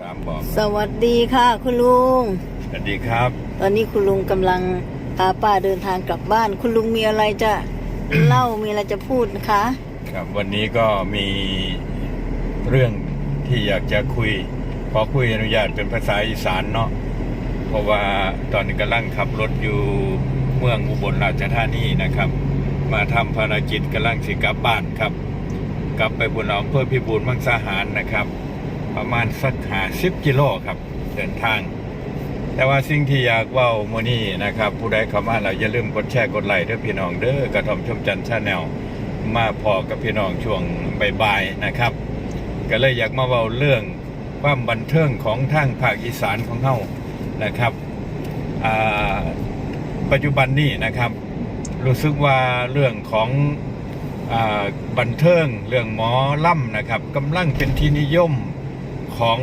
สามบอกสวัสดีค่ะ คุณลุง สวัสดีครับ ตอนนี้คุณลุงกำลังพาป้าเดินทางกลับบ้าน คุณลุงมีอะไรจะเล่ามีอะไรจะพูดนะคะ ครับวันนี้ก็มีเรื่องที่อยากจะคุย ขอคุยอนุญาตเป็นภาษาอีสานเนาะเพราะว่าตอนนี้กำลังขับรถอยู่เมืองอุบลราชธานีนะครับ มาทำภารกิจกำลังสิกลับบ้านครับ กลับไปบุญหลองเพื่อพิบูลมังสาหารนะครับ ประมาณสักหาสิบกิโลครับ เดินทาง แต่ว่าสิ่งที่อยากว่าโมนี่นะครับ ผู้ใดเข้ามาเราอย่าลืมกดแชร์กดไลค์เด้อพี่น้องเด้อกระทอมชมจันทร์ชาแนลมาพอกับพี่น้องช่วงบ่ายๆนะครับ ก็เลยอยากมาเว้าเรื่องความบันเทิงของทางภาคอีสานของเฮานะครับปัจจุบันนี้นะครับ รู้สึกว่าเรื่องของอบันเทิงเรื่องหมอล่ำนะครับกำลังเป็นที่นิยม ของ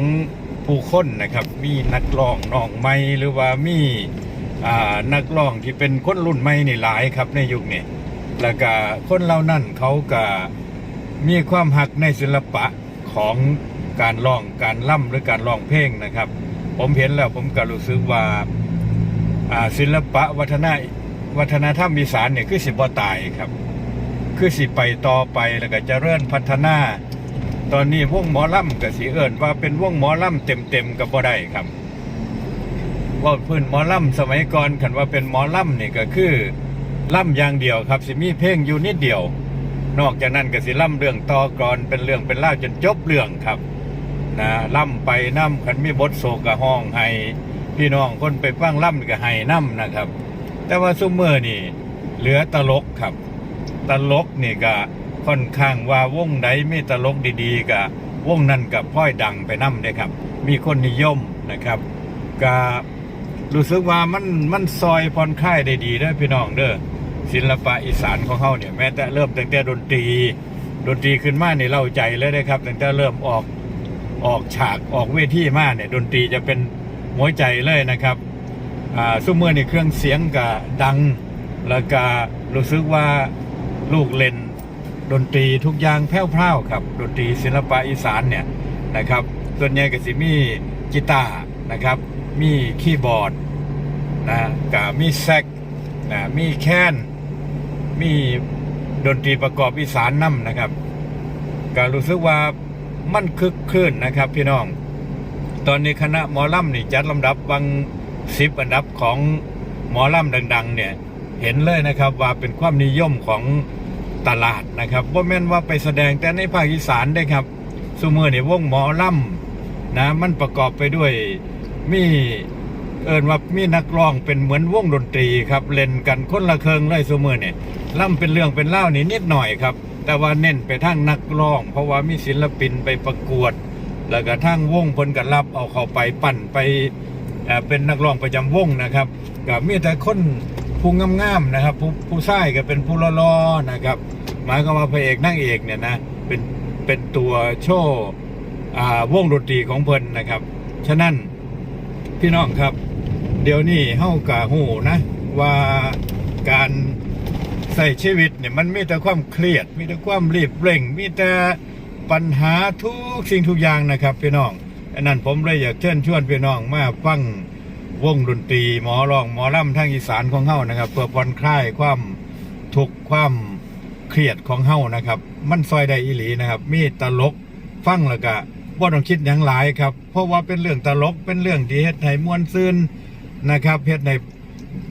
ผู้คนนะครับ มีนักร้องน้องใหม่หรือว่ามีนักร้องที่เป็นคนรุ่นใหม่นี่หลายครับในยุคนี้แล้วก็คนเหล่านั้นเขาก็มีความหักในศิลปะของการร้องการล่ำหรือการร้องเพลงนะครับ ผมเห็นแล้วผมก็รู้สึกว่าศิลปะวัฒนวัฒนธรรมอีสานเนี่ยคือสิบ่ตายครับ คือสิไปต่อไปแล้วก็จะเริ่นพัฒนา ตอนนี้วงหมอลำกับสีเอิญว่าเป็นวงหมอลำเต็มๆกับบ่ได้ครับ ว่าพื้นหมอลำสมัยก่อนขันว่าเป็นหมอลำนี่ก็คือล่ำอย่างเดียวครับ สิมีเพลงอยู่นิดเดียว นอกจากนั้นก็สิล่ำเรื่องต่อกรอนเป็นเรื่องเป็นเล่าจนจบเรื่องครับนะล่ำไปน้ำขันมีบทโศกกะห้องให้พี่น้องคนไปฟังล่ำก็ให้น้ำนะครับ แต่ว่าซุมเมอร์นี่ เหลือตลกครับ ตลกนี่ก็ ค่อนข้างว่าวงใดมีตลกดีๆก็วงนั้นกับพ่อยดังไปน้ำได้ครับ มีคนนิยมนะครับก็รู้สึกว่ามันมันซอยผ่อนคลายได้ดีเด้พี่น้องเด้อศิลปะอีสานของเขาเนี่ยแม้แต่เริ่มตั้งแต่ดนตรีดนตรีขึ้นมาเนี่ยเล่าใจเลยนะครับตั้งแต่เริ่มออกออกฉากออกเวทีมาเนี่ยดนตรีจะเป็นหัวใจเลยนะครับอ่าซุ้มเมื่อนี่เครื่องเสียงก็ดัง แล้วก็รู้สึกว่าลูกเล่น ดนตรีทุกอย่างแผ่วๆครับดนตรีศิลปะอีสานเนี่ยนะครับ ส่วนใหญ่ก็สิมีกีตาร์นะครับ มีคีย์บอร์ดนะกับมีแซกนะมีแคนมีดนตรีประกอบอีสานนํนะครับก็รู้สึกว่ามันคึกคลื่นนะครับ พี่น้อง ตอนนี้คณะหมอลำนี่จัดลำดับวังสิบอันดับของหมอลำดัง ๆ เนี่ยเห็นเลยนะครับว่าเป็นความนิยมของ ตลาดนะครับว่าแม่นว่าไปแสดงแต่ในภาคอีสานได้ครับสุเมื่อนี่วงหมอลำนะมันประกอบไปด้วยมีเอินว่ามีนักร้องเป็นเหมือนวงดนตรีครับเล่นกันคนละเคิงเลยสุเมื่อเนี่ยล่ำเป็นเรื่องเป็นเล่านี่นิดหน่อยครับ แต่ว่าเน้นไปทางนักร้อง เพราะว่ามีศิลปินไปประกวด แล้วก็ทางวงเพิ่นก็รับเอาเข้าไปปั่นไปเอ่เป็นนักร้องประจำวงนะครับก็มีแต่คนผู้งามๆนะครับผู้ผู้ชายก็เป็นผู้รอๆนะครับ หมายความว่าพระเอกนางเอกเนี่ยนะเป็นเป็นตัวโชว์อ่าวงดนตรีของเพิ่นนะครับ ฉะนั้นพี่น้องครับ เดี๋ยวนี้เฮากะหูนะว่าการใส่ชีวิตเนี่ยมันมีแต่ความเครียด มีแต่ความรีบเร่ง มีแต่ปัญหาทุกสิ่งทุกอย่างนะครับ พี่น้องอันนั้นผมเลยอยากเชิญชวนพี่น้องมาฟังวงดนตรีหมอร้องหมอลำทางอีสานของเฮานะครับ เพื่อผ่อนคลายความทุกข์ความ เครียดของเฮานะครับ มันซอยได้อีหลีนะครับ มีตลกฟังแล้วก็บ่ต้องคิดอย่างหลายครับ เพราะว่าเป็นเรื่องตลกเป็นเรื่องที่เฮ็ดให้มวนซื่นนะครับเฮ็ดใน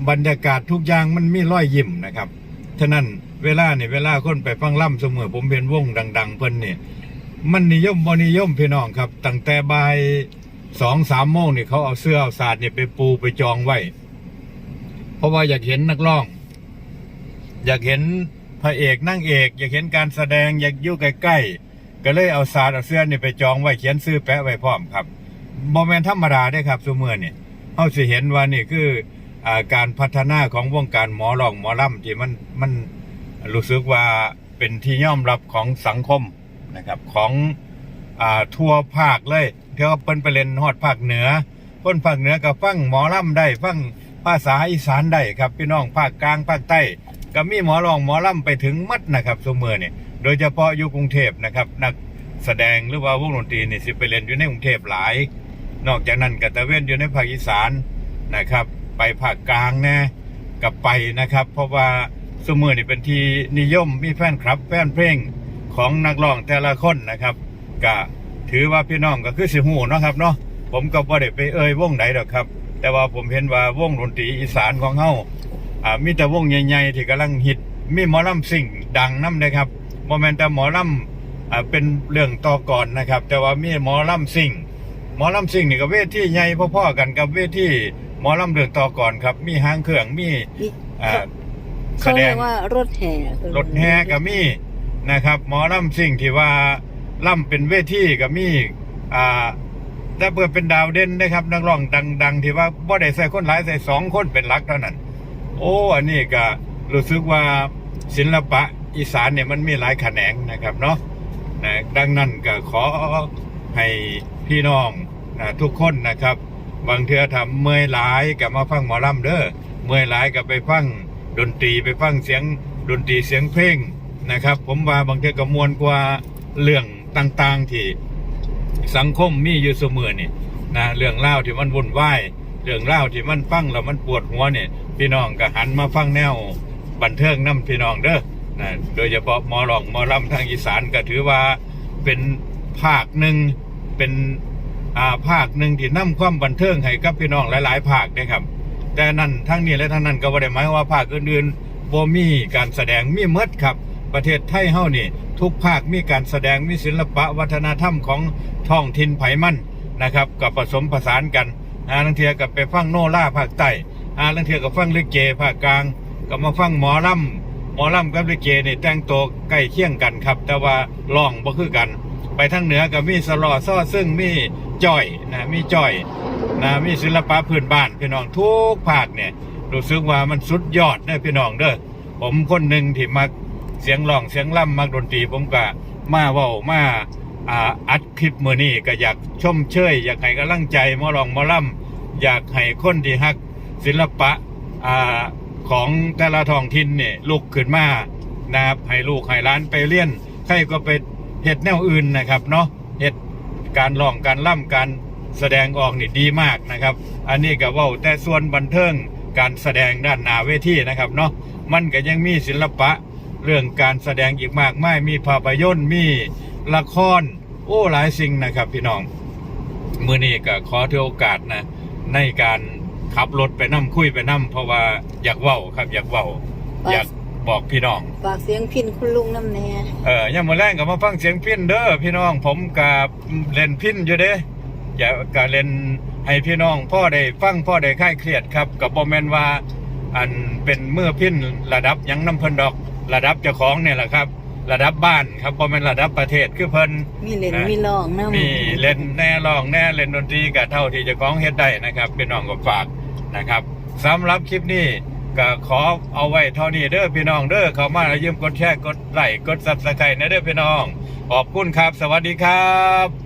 บรรยากาศทุกอย่างมันมีรอยยิ้มนะครับฉะนั้นเวลาเนี่ยเวลาคนไปฟังล่ำเสมอผมเป็นวงดัง ๆ เพิ่นเนี่ยมันนิยมบ่นิยมพี่น้องครับ ตั้งแต่บ่ายสองสามโมงเนี่ยเขาเอาเสื้อเอาสาดเนี่ยไปปูไปจองไว้ เพราะว่าอยากเห็นนักร้อง อยากเห็น พระเอกนั่งเอก อยากเห็นการแสดงอยากอยู่ใกล้ๆก็เลยเอาสาดเอาเสื้อนี่ไปจองไว้เขียนซื้อแปะไว้พร้อมครับโมเมนธรรมดาได้ครับซูเมอร์เนี่ยเขาสิเห็นว่านี่คืออาการพัฒนาของวงการหมอร้องหมอลำที่มันมันรู้สึกว่าเป็นที่ยอมรับของสังคมนะครับของอ่าทั่วภาคเลยเที่ยวเปิ้นไปเล่นฮอดภาคเหนือคนภาคเหนือก็ฟังหมอลำได้ฟังภาษาอีสานได้ครับพี่น้องภาคกลางภาคใต้ ก็มีหมอรองหมอลำไปถึงมัดนะครับสมือเนี่ยโดยเฉพาะอยู่กรุงเทพนะครับนักแสดงหรือว่าวงดนตรีนี่สิไปเล่นอยู่ในกรุงเทพหลาย นอกจากนั้นก็ตะเวนอยู่ในภาคอีสานนะครับ ไปภาคกลางแน่กับไปนะครับ เพราะว่าสมือนี่เป็นที่นิยมมีแฟนคลับ แฟนเพลงของนักร้องแต่ละคนนะครับก็ถือว่าพี่น้องก็คือสิหูเนาะครับเนาะผมก็บ่ได้ไปเอ่ยวงไหนดอกครับ แต่ว่าผมเห็นว่าวงดนตรีอีสานของเฮา อ่ามีแต่วงใหญ่ๆที่กำลังฮิตมีหมอลำสิ่งดังนำนะครับบ่แม่นแต่หมอลำอ่าเป็นเรื่องต่อก่อนนะครับ แต่ว่ามีหมอลำสิ่งหมอลำสิ่งนี่ก็เวทีใหญ่พ่อๆกันกับเวทีหมอลำเรื่องต่อก่อนครับ มีหางเครื่องมีนี่อ่าเขาแสดเรียงกว่ารถแห่รถแห่ก็มีนะครับ หมอลำสิ่งที่ว่าล่ำเป็นเวทีก็มีอ่าแต่เพื่อเป็นดาวเด่นนะครับ นักร้องดัง ๆ ที่ว่าบ่ได้ใส่คนหลายใส่สองคนเป็นหลักเท่านั้น โอ้อันนี้ก็รู้สึกว่าศิลปะอีสานเนี่ยมันมีหลายแขนงนะครับเนาะนะดังนั้นก็ขอให้พี่น้องนะทุกคนนะครับ บางเทือทำเมื่อยหลายกับมาฟังหมอลำเด้อเมื่อยหลายกับไปฟังดนตรีไปฟังเสียงดนตรีเสียงเพลงนะครับ ผมว่าบางเทือก็มวนกว่าเรื่องต่างๆที่สังคมมีอยู่เสมอนี่นะเรื่องเล่าที่มันวุ่นวายเรื่องเล่าที่มันฟังแล้วมันปวดหัวเนี่ย พี่น้องก็หันมาฟังแนวบันเทิงน้ำพี่น้องเด้อนะโดยเฉพาะมอร้องมอลำทางอีสานก็ถือว่าเป็นภาคหนึ่งเป็นอ่าภาคหนึ่งที่นำความบันเทิงให้กับพี่น้องหลาย ๆ ภาคนะครับ แต่นั่นทั้งนี้และทั้งนั้นก็บ่ได้หมายว่าภาคอื่นๆบ่มีการแสดงมีเมดครับ ประเทศไทยเฮานี่ ทุกภาคมีการแสดงมีศิลปะวัฒนธรรมของท้องถิ่นไผมันนะครับกับผสมผสานกันอาลังเทียกับไปฟังโนล่าภาคใต้ อาลังเทียกับฟังลิเกภาคกลางก็มาฟังหมอลำหมอลำกับลิเกนี่แต่งตัวใกล้เคียงกันครับ แต่ว่าร้องบ่คือกัน ไปทางเหนือก็มีสลอซ้อซึ่งมีจ้อยนะมีจ้อยนะมีศิลปะพื้นบ้านพี่น้องทุกภาคเนี่ยรู้สึกว่ามันสุดยอดเด้อพี่น้องเด้อผมคนหนึ่งที่มักเสียงร้องเสียงล่ำมักดนตรีผมก็มาว้ามาอ่าอัดคลิปมือนี้ก็อยากชมเชยอยากให้กำลังใจมอร้องมอล่ำอยากให้คนที่ฮัก ศิลปะอ่าของแต่ละท้องถิ่นเนี่ยลุกขึ้นมานะครับให้ลูกให้หล้านไปเรียนใครก็ไปเห็ดแนวอื่นนะครับเนาะเห็ดการร้องการล่ำการแสดงออกนี่ดีมากนะครับ อันนี้ก็ว่าแต่ส่วนบันเทิงการแสดงด้านหน้าเวทีนะครับเนาะมันก็ยังมีศิลปะเรื่องการแสดงอีกมากมายมีภาพยนตร์มีละครโอ้หลายสิ่งนะครับพี่น้อง มือนี้ก็ขอถือโอกาสนะในการ ขับรถไปนั่คุยไปนั่เพราะว่าอยากเว้าครับ อยากเว้า อยากบอกพี่น้อง ฝากเสียงพินคุณลุงน้ำแน่เออย่ามมาแรงกับมาฟังเสียงพินเด้อพี่น้อง ผมกับเล่นพินอยู่เด้อย่าก็เล่นให้พี่น้อง พ่อได้ฟังพ่อได้คลายเครียดครับกับบอมแมนว่า อันเป็นเมื่อพินระดับหยังน้ำเพิ่นดอก ระดับเจ้าของเนี่ยแหละครับ ระดับบ้านครับบอมแมนระดับประเทศคือเพิ่นมีเล่นนะมีลองน้ำมีเล่นแน่ร้องแน่เล่นดนตรีกับเท่าที่เจะของเฮ็ดได้นะครับเป็นน้องกับฝากนะครับสำหรับคลิปนี้ก็ขอเอาไว้เท่านี้เด้อพี่น้องเด้อเข้ามาแล้วยืมกดแชร์กดไลค์กดซับสไครต์นะเด้อพี่น้องขอบคุณครับ สวัสดีครับ